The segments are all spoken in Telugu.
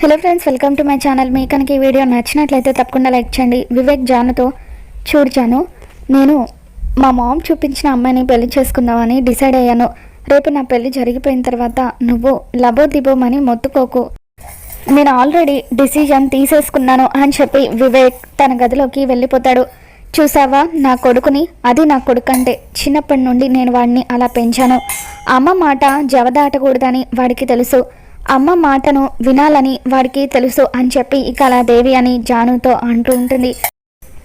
Hello friends welcome to my channel మీ కనుక ఈ వీడియో నచ్చినట్లయితే తప్పకుండా లైక్ చేయండి. వివేక్ జానుతో చూడ్చాను నేను మా మామ్ చూపించిన అమ్మాయిని పెళ్ళి చేసుకుందామని డిసైడ్ అయ్యాను. రేపు నా పెళ్ళి జరిగిపోయిన తర్వాత నువ్వు లబోదిబోమని మొత్తుకోకు. నేను ఆల్రెడీ డిసిజన్ తీసేసుకున్నాను అని చెప్పి వివేక్ తన గదిలోకి వెళ్ళిపోతాడు. చూసావా? నా కొడుకుని అది నా కొడుకు అంటే చిన్నప్పటి నుండి నేను వాడిని అలా పెంచాను. అమ్మ మాట జవదాటకూడదని వాడికి తెలుసు. అమ్మ మాటను వినాలని వాడికి తెలుసు అని చెప్పి ఇక అలా దేవి అని జానుతో అంటూ ఉంటుంది.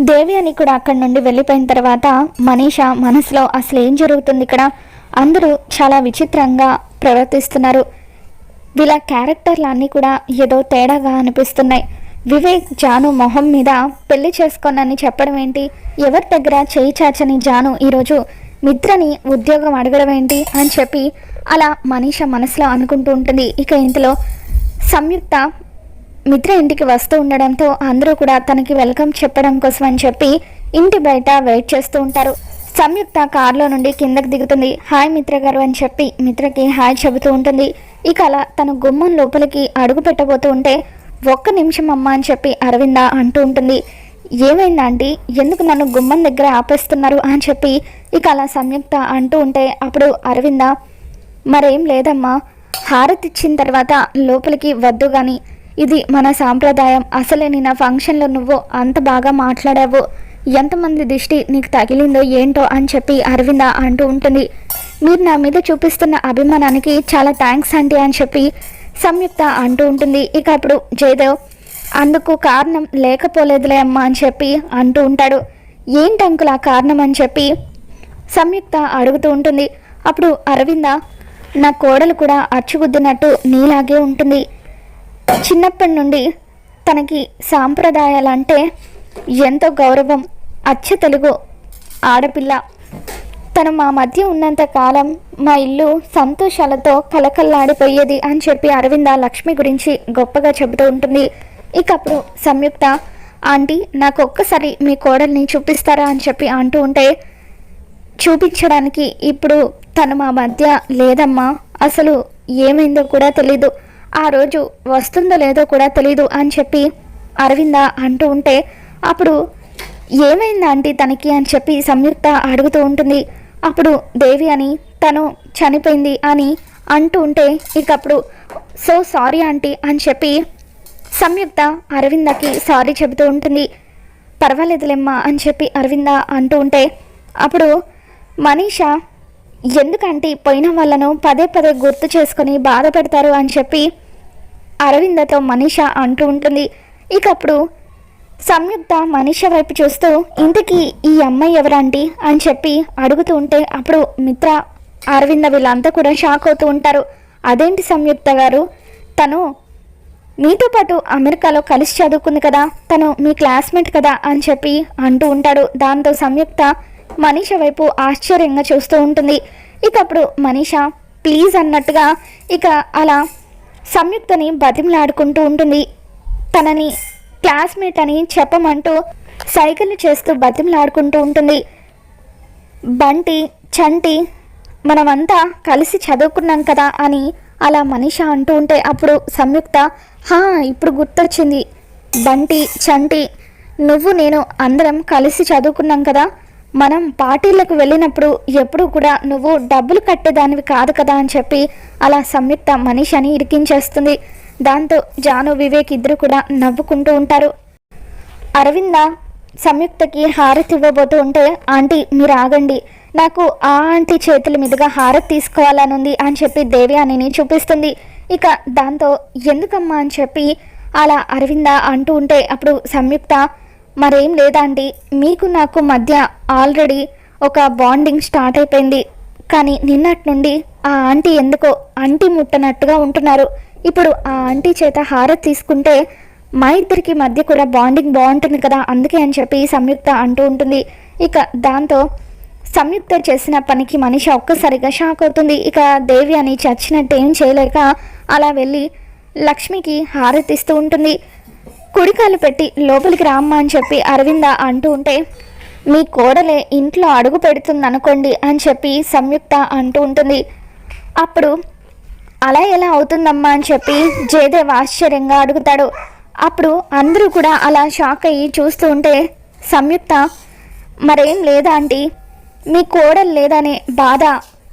దేవి అని కూడా అక్కడి నుండి వెళ్ళిపోయిన తర్వాత మనీష మనసులో అసలు ఏం జరుగుతుంది ఇక్కడ? అందరూ చాలా విచిత్రంగా ప్రవర్తిస్తున్నారు. వీళ్ళ క్యారెక్టర్లు అన్నీ కూడా ఏదో తేడాగా అనిపిస్తున్నాయి. వివేక్ జాను మొహం మీద పెళ్ళి చేసుకోనని చెప్పడం ఏంటి? ఎవరి దగ్గర చేయి చాచని జాను ఈరోజు మిత్రని ఉద్యోగం అడగడం ఏంటి అని చెప్పి అలా మనీష మనసులో అనుకుంటూ ఉంటుంది. ఇక ఇంతలో సంయుక్త మిత్ర ఇంటికి వస్తూ ఉండడంతో అందరూ కూడా తనకి వెల్కమ్ చెప్పడం కోసం అని చెప్పి ఇంటి బయట వెయిట్ చేస్తూ ఉంటారు. సంయుక్త కారులో నుండి కిందకి దిగుతుంది. హాయ్ మిత్ర గారు అని చెప్పి మిత్రకి హాయ్ చెబుతూ ఉంటుంది. ఇక అలా తను గుమ్మం లోపలికి అడుగు పెట్టబోతూ ఉంటే ఒక్క నిమిషం అమ్మ అని చెప్పి అరవింద అంటూ ఉంటుంది. ఏమైందంటే ఎందుకు నన్ను గుమ్మం దగ్గర ఆపేస్తున్నారు అని చెప్పి ఇక అలా సంయుక్త అంటూ ఉంటే అప్పుడు అరవింద మరేం లేదమ్మా. హారతి ఇచ్చిన తర్వాత లోపలికి వద్దు కానీ ఇది మన సాంప్రదాయం. అసలే నిన్న ఫంక్షన్లో నువ్వు అంత బాగా మాట్లాడావు. ఎంతమంది దిష్టి నీకు తగిలిందో ఏంటో అని చెప్పి అరవింద అంటూ ఉంటుంది. మీరు నా మీద చూపిస్తున్న అభిమానానికి చాలా థ్యాంక్స్ అండి అని చెప్పి సంయుక్త అంటూ ఉంటుంది. ఇక అప్పుడు జయదేవ్ అందుకు కారణం లేకపోలేదులే అమ్మా అని చెప్పి అంటూ ఉంటాడు. ఏంటి అంకుల్ ఆ కారణం అని చెప్పి సంయుక్త అడుగుతూ ఉంటుంది. అప్పుడు అరవింద నా కోడలు కూడా అచ్చుగుద్దినట్టు నీలాగే ఉంటుంది. చిన్నప్పటి నుండి తనకి సాంప్రదాయాలంటే ఎంతో గౌరవం అచ్చ తెలుగు ఆడపిల్ల. తను మా మధ్య ఉన్నంత కాలం మా ఇల్లు సంతోషాలతో కలకల్లాడిపోయేది అని చెప్పి అరవింద లక్ష్మి గురించి గొప్పగా చెబుతూ ఉంటుంది. ఇక అప్పుడు సంయుక్త ఆంటీ నాకు ఒక్కసారి మీ కోడల్ని చూపిస్తారా? అని చెప్పి అంటూ ఉంటే చూపించడానికి ఇప్పుడు తను మా మధ్య లేదమ్మా. అసలు ఏమైందో కూడా తెలీదు. ఆ రోజు వస్తుందో లేదో కూడా తెలీదు అని చెప్పి అరవింద అంటూ ఉంటే అప్పుడు ఏమైందా ఆంటీ తనకి అని చెప్పి సంయుక్త అడుగుతూ ఉంటుంది. అప్పుడు దేవి అని తను చనిపోయింది అని అంటూ ఉంటే ఇకప్పుడు సో సారీ ఆంటీ అని చెప్పి సంయుక్త అరవిందకి సారీ చెబుతూ ఉంటుంది. పర్వాలేదులేమ్మా అని చెప్పి అరవింద అంటూ ఉంటే అప్పుడు మనీష ఎందుకంటే పోయిన వాళ్ళను పదే పదే గుర్తు చేసుకొని బాధ పెడతారు అని చెప్పి అరవిందతో మనీష అంటూ ఉంటుంది. ఇక అప్పుడు సంయుక్త మనీష వైపు చూస్తూ ఇంతకీ ఈ అమ్మాయి ఎవరంటీ? అని చెప్పి అడుగుతూ ఉంటే అప్పుడు మిత్ర అరవింద వీళ్ళంతా కూడా షాక్ అవుతూ ఉంటారు. అదేంటి సంయుక్త గారు? తను మీతో పాటు అమెరికాలో కలిసి చదువుకుంది కదా తను మీ క్లాస్మేట్ కదా అని చెప్పి అంటూ ఉంటాడు. దాంతో సంయుక్త మనీష వైపు ఆశ్చర్యంగా చూస్తూ ఉంటుంది. ఇక అప్పుడు మనీష ప్లీజ్ అన్నట్టుగా ఇక అలా సంయుక్తని బతిమలాడుకుంటూ ఉంటుంది. తనని క్లాస్మేట్ అని చెప్పమంటూ సైకిల్ చేస్తూ బతిమలాడుకుంటూ ఉంటుంది. బంటి చంటి మనమంతా కలిసి చదువుకున్నాం కదా అని అలా మనీష అంటూ ఉంటే అప్పుడు సంయుక్త హా ఇప్పుడు గుర్తొచ్చింది. బంటి చంటి నువ్వు నేను అందరం కలిసి చదువుకున్నాం కదా. మనం పార్టీలకు వెళ్ళినప్పుడు ఎప్పుడు కూడా నువ్వు డబ్బులు కట్టేదానివి కాదు కదా అని చెప్పి అలా సంయుక్త మనిషిని ఇరికించేస్తుంది. దాంతో జాను వివేక్ ఇద్దరు కూడా నవ్వుకుంటూ ఉంటారు. అరవింద సంయుక్తకి హారతి ఇవ్వబోతూ ఉంటే ఆంటీ మీరు ఆగండి. నాకు ఆ ఆంటీ చేతుల మీదుగా హారతి తీసుకోవాలనుంది అని చెప్పి దేవి అనిని చూపిస్తుంది. ఇక దాంతో ఎందుకమ్మా అని చెప్పి అలా అరవింద అంటూ ఉంటే అప్పుడు సంయుక్త మరేం లేదండి. మీకు నాకు మధ్య ఆల్రెడీ ఒక బాండింగ్ స్టార్ట్ అయిపోయింది. కానీ నిన్నటి నుండి ఆ ఆంటీ ఎందుకో అంటీ ముట్టనట్టుగా ఉంటున్నారు. ఇప్పుడు ఆ ఆంటీ చేత హారతి తీసుకుంటే మా ఇద్దరికి మధ్య కూడా బాండింగ్ బాగుంటుంది కదా అందుకే అని చెప్పి సంయుక్త అంటూ ఉంటుంది. ఇక దాంతో సంయుక్త చేసిన పనికి మనిషి ఒక్కసారిగా షాక్ అవుతుంది. ఇక దేవి అని చచ్చినట్టు ఏం చేయలేక అలా వెళ్ళి లక్ష్మికి హారతిస్తూ ఉంటుంది. కుడికాలు పెట్టి లోపలికి రామ్మా అని చెప్పి అరవింద అంటూ ఉంటే మీ కోడలే ఇంట్లో అడుగు పెడుతుంది అనుకోండి అని చెప్పి సంయుక్త అంటూ ఉంటుంది. అప్పుడు అలా ఎలా అవుతుందమ్మా అని చెప్పి జయదేవ్ ఆశ్చర్యంగా అడుగుతాడు. అప్పుడు అందరూ కూడా అలా షాక్ అయ్యి చూస్తూ ఉంటే సంయుక్త మరేం లేదా ఆంటీ? మీ కోడలు లేదనే బాధ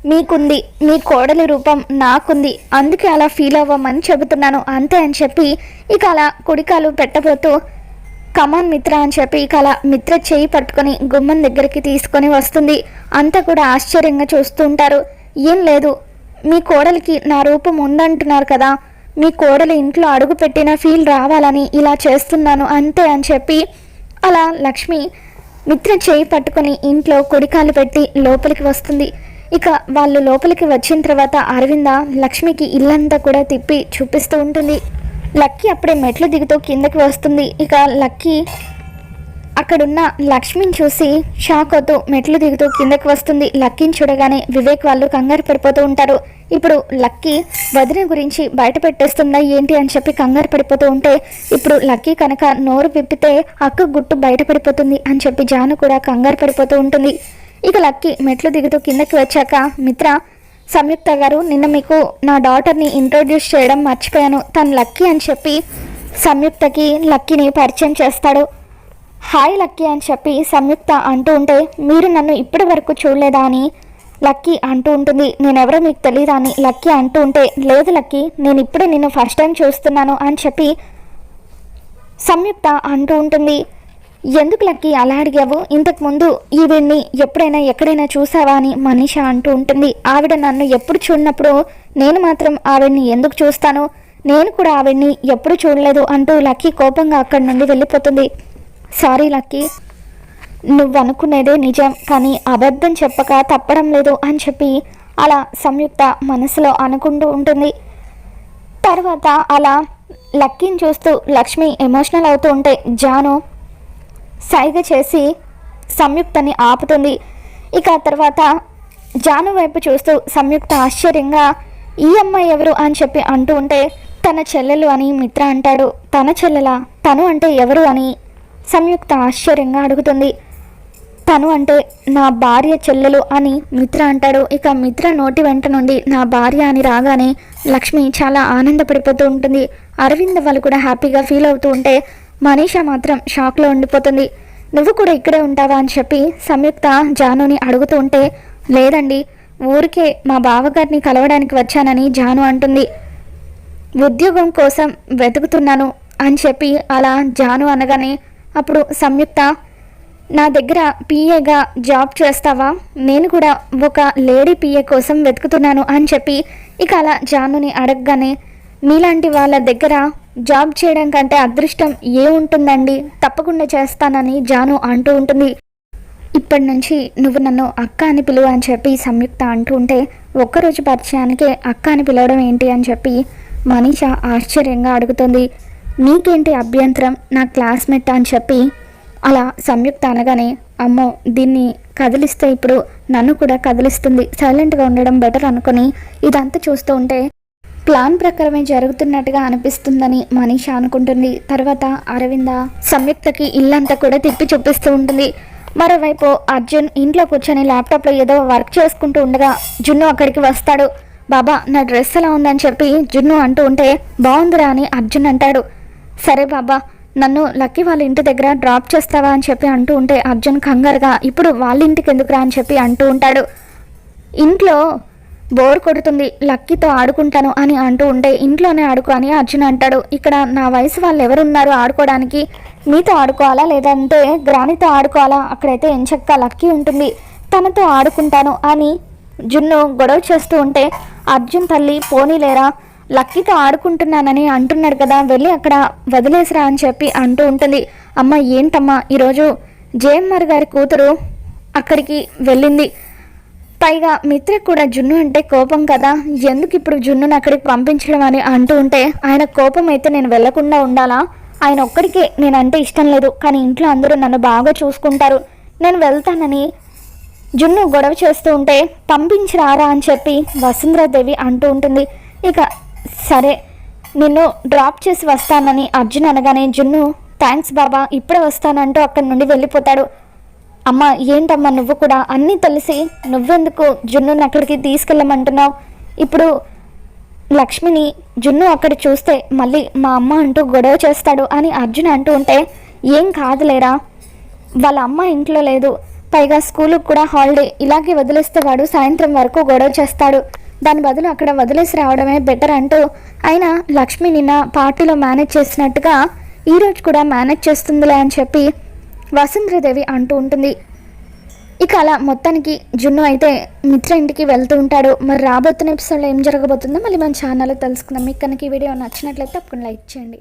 మీకుంది మీ కోడలి రూపం నాకుంది అందుకే అలా ఫీల్ అవ్వమని చెబుతున్నాను అంతే అని చెప్పి ఇక అలా కుడికాలు పెట్టబోతూ కమాన్ మిత్ర అని చెప్పి ఇక అలా మిత్ర చేయి పట్టుకొని గుమ్మం దగ్గరికి తీసుకొని వస్తుంది. అంతా కూడా ఆశ్చర్యంగా చూస్తూ ఉంటారు. ఏం లేదు మీ కోడలికి నా రూపం ఉందంటున్నారు కదా మీ కోడలు ఇంట్లో అడుగు పెట్టిన ఫీల్ రావాలని ఇలా చేస్తున్నాను అంతే అని చెప్పి అలా లక్ష్మి మిత్ర చేయి పట్టుకొని ఇంట్లో కుడికాలు పెట్టి లోపలికి వస్తుంది. ఇక వాళ్ళు లోపలికి వచ్చిన తర్వాత అరవింద లక్ష్మికి ఇల్లంతా కూడా తిప్పి చూపిస్తూ ఉంటుంది. లక్కీ అప్పుడే మెట్లు దిగుతూ కిందకి వస్తుంది. ఇక లక్కీ అక్కడున్న లక్ష్మిని చూసి షాక్ అవుతూ మెట్లు దిగుతూ కిందకి వస్తుంది. లక్కీని చూడగానే వివేక్ వాళ్ళు కంగారు పడిపోతూ ఉంటారు. ఇప్పుడు లక్కీ వదిన గురించి బయట పెట్టేస్తుందా ఏంటి అని చెప్పి కంగారు పడిపోతూ ఉంటే ఇప్పుడు లక్కీ కనుక నోరు విప్పితే అక్క గుట్టు బయట పడిపోతుంది అని చెప్పి జాను కూడా కంగారు పడిపోతూ ఉంటుంది. ఇక లక్కీ మెట్లు దిగుతూ కిందకి వచ్చాక మిత్ర సంయుక్త గారు నిన్న మీకు నా డాటర్ని ఇంట్రొడ్యూస్ చేయడం మర్చిపోయాను. తను లక్కీ అని చెప్పి సంయుక్తకి లక్కీని పరిచయం చేస్తాడు. హాయ్ లక్కీ అని చెప్పి సంయుక్త అంటూ ఉంటే మీరు నన్ను ఇప్పటి వరకు చూడలేదా అని లక్కీ అంటూ ఉంటుంది. నేనెవరో మీకు తెలియదా అని లక్కీ అంటూ ఉంటే లేదు లక్కీ నేను ఇప్పుడే నిన్ను ఫస్ట్ టైం చూస్తున్నాను అని చెప్పి సంయుక్త అంటూ ఉంటుంది. ఎందుకు లక్కీ అలా అడిగావు? ఇంతకుముందు ఈవిడ్ని ఎప్పుడైనా ఎక్కడైనా చూసావా అని మనీష అంటూ ఉంటుంది. ఆవిడ నన్ను ఎప్పుడు చూడనప్పుడు నేను మాత్రం ఆవిడ్ని ఎందుకు చూస్తాను? నేను కూడా ఆవిడ్ని ఎప్పుడు చూడలేదు అంటూ లక్కీ కోపంగా అక్కడి నుండి వెళ్ళిపోతుంది. సారీ లక్కీ నువ్వు అనుకునేదే నిజం కానీ అబద్ధం చెప్పక తప్పడం లేదు అని చెప్పి అలా సంయుక్త మనసులో అనుకుంటూ ఉంటుంది. తర్వాత అలా లక్కీని చూస్తూ లక్ష్మి ఎమోషనల్ అవుతూ ఉంటే జాను సైగ చేసి సంయుక్తని ఆపుతుంది. ఇక ఆ తర్వాత జాను వైపు చూస్తూ సంయుక్త ఆశ్చర్యంగా ఈ అమ్మాయి ఎవరు? అని చెప్పి అంటూ ఉంటే తన చెల్లెలు అని మిత్ర అంటాడు. తన చెల్లెల? తను అంటే ఎవరు? అని సంయుక్త ఆశ్చర్యంగా అడుగుతుంది. తను అంటే నా భార్య చెల్లెలు అని మిత్ర అంటాడు. ఇక మిత్ర నోటి వెంట నుండి నా భార్య అని రాగానే లక్ష్మి చాలా ఆనందపడిపోతూ ఉంటుంది. అరవింద్ వాళ్ళు కూడా హ్యాపీగా ఫీల్ అవుతూ ఉంటే మనీష మాత్రం షాక్లో ఉండిపోతుంది. నువ్వు కూడా ఇక్కడే ఉంటావా? అని చెప్పి సంయుక్త జానుని అడుగుతూ ఉంటే లేదండి ఊరికే మా బావగారిని కలవడానికి వచ్చానని జాను అంటుంది. ఉద్యోగం కోసం వెతుకుతున్నాను అని చెప్పి అలా జాను అనగానే అప్పుడు సంయుక్త నా దగ్గర పిఏగా జాబ్ చేస్తావా? నేను కూడా ఒక లేడీ పిఏ కోసం వెతుకుతున్నాను అని చెప్పి ఇక అలా జానుని అడగగానే మీలాంటి వాళ్ళ దగ్గర జాబ్ చేయడం కంటే అదృష్టం ఏ ఉంటుందండి? తప్పకుండా చేస్తానని జాను అంటూ ఉంటుంది. ఇప్పటి నుంచి నువ్వు నన్ను అక్క అని పిలువు అని చెప్పి సంయుక్త అంటూ ఉంటే ఒక్కరోజు పరిచయానికే అక్క అని పిలవడం ఏంటి అని చెప్పి మనీష ఆశ్చర్యంగా అడుగుతుంది. నీకేంటి అభ్యంతరం? నా క్లాస్మేట్ అని చెప్పి అలా సంయుక్త అనగానే అమ్మో దీన్ని కదిలిస్తే ఇప్పుడు నన్ను కూడా కదిలిస్తుంది. సైలెంట్గా ఉండడం బెటర్ అనుకుని ఇదంతా చూస్తూ ఉంటే ప్లాన్ ప్రకారమే జరుగుతున్నట్టుగా అనిపిస్తుందని మనీష అనుకుంటుంది. తర్వాత అరవింద సంయుక్తకి ఇల్లంతా కూడా తిప్పి చూపిస్తూ ఉంటుంది. మరోవైపు అర్జున్ ఇంట్లో కూర్చొని ల్యాప్టాప్లో ఏదో వర్క్ చేసుకుంటూ ఉండగా జున్ను అక్కడికి వస్తాడు. బాబా నా డ్రెస్ ఎలా ఉందని చెప్పి జున్ను అంటూ ఉంటే బాగుందిరా అని అర్జున్ అంటాడు. సరే బాబా నన్ను లక్కీ వాళ్ళ ఇంటి దగ్గర డ్రాప్ చేస్తావా అని చెప్పి అంటూ ఉంటే అర్జున్ కంగారుగా ఇప్పుడు వాళ్ళ ఇంటికి ఎందుకురా అని చెప్పి అంటూ ఉంటాడు. ఇంట్లో బోర్ కొడుతుంది లక్కీతో ఆడుకుంటాను అని అంటూ ఉంటే ఇంట్లోనే ఆడుకో అని అర్జున్ అంటాడు. ఇక్కడ నా వయసు వాళ్ళు ఎవరున్నారు ఆడుకోవడానికి మీతో ఆడుకోవాలా లేదంటే గ్రానితో ఆడుకోవాలా? అక్కడైతే ఎంచక్క లక్కీ ఉంటుంది. తనతో ఆడుకుంటాను అని జున్ను గొడవ చేస్తూ ఉంటే అర్జున్ తల్లి పోనీలేరా లక్కీతో ఆడుకుంటున్నానని అంటున్నాడు కదా వెళ్ళి అక్కడ వదిలేసిరా అని చెప్పి అంటూ ఉంటుంది. అమ్మ ఏంటమ్మా? ఈరోజు జేఎంఆర్ గారి కూతురు అక్కడికి వెళ్ళింది. పైగా మిత్ర కూడా జున్ను అంటే కోపం కదా. ఎందుకు ఇప్పుడు జున్నుని అక్కడికి పంపించడం అని అంటూ ఉంటే ఆయన కోపం అయితే నేను వెళ్ళకుండా ఉండాలా? ఆయన ఒక్కడికే నేనంటే ఇష్టం లేదు కానీ ఇంట్లో అందరూ నన్ను బాగా చూసుకుంటారు. నేను వెళ్తానని జున్ను గొడవ చేస్తూ ఉంటే పంపించిరారా అని చెప్పి వసుంధరాదేవి అంటూ ఉంటుంది. ఇక సరే నిన్ను డ్రాప్ చేసి వస్తానని అర్జున్ అనగానే జున్ను థ్యాంక్స్ బాబా ఇప్పుడే వస్తానంటూ అక్కడి నుండి వెళ్ళిపోతాడు. అమ్మ ఏంటమ్మా నువ్వు కూడా అన్నీ తెలిసి నువ్వెందుకు జున్నుని అక్కడికి తీసుకెళ్ళమంటున్నావు? ఇప్పుడు లక్ష్మిని జున్ను అక్కడ చూస్తే మళ్ళీ మా అమ్మ అంటూ గొడవ చేస్తాడు అని అర్జున్ అంటూ ఉంటే ఏం కాదులేరా? వాళ్ళ అమ్మ ఇంట్లో లేదు. పైగా స్కూలుకు కూడా హాలిడే. ఇలాగే వదిలేస్తే వాడు సాయంత్రం వరకు గొడవ చేస్తాడు. దాని బదులు అక్కడ వదిలేసి రావడమే బెటర్ అంటూ అయినా లక్ష్మి నిన్న పార్టీలో మేనేజ్ చేసినట్టుగా ఈరోజు కూడా మేనేజ్ చేస్తుందిలే అని చెప్పి వసుంధరాదేవి అంటూ ఉంటుంది. ఇక అలా మొత్తానికి జున్ను అయితే మిత్ర ఇంటికి వెళ్తూ ఉంటాడు. మరి రాబోతున్న ఎపిసోడ్లో ఏం జరగబోతుందో మళ్ళీ మన ఛానల్లో తెలుసుకుందాం. మీకు కనుక ఈ వీడియో నచ్చినట్లయితే తప్పకుండా లైక్ చేయండి.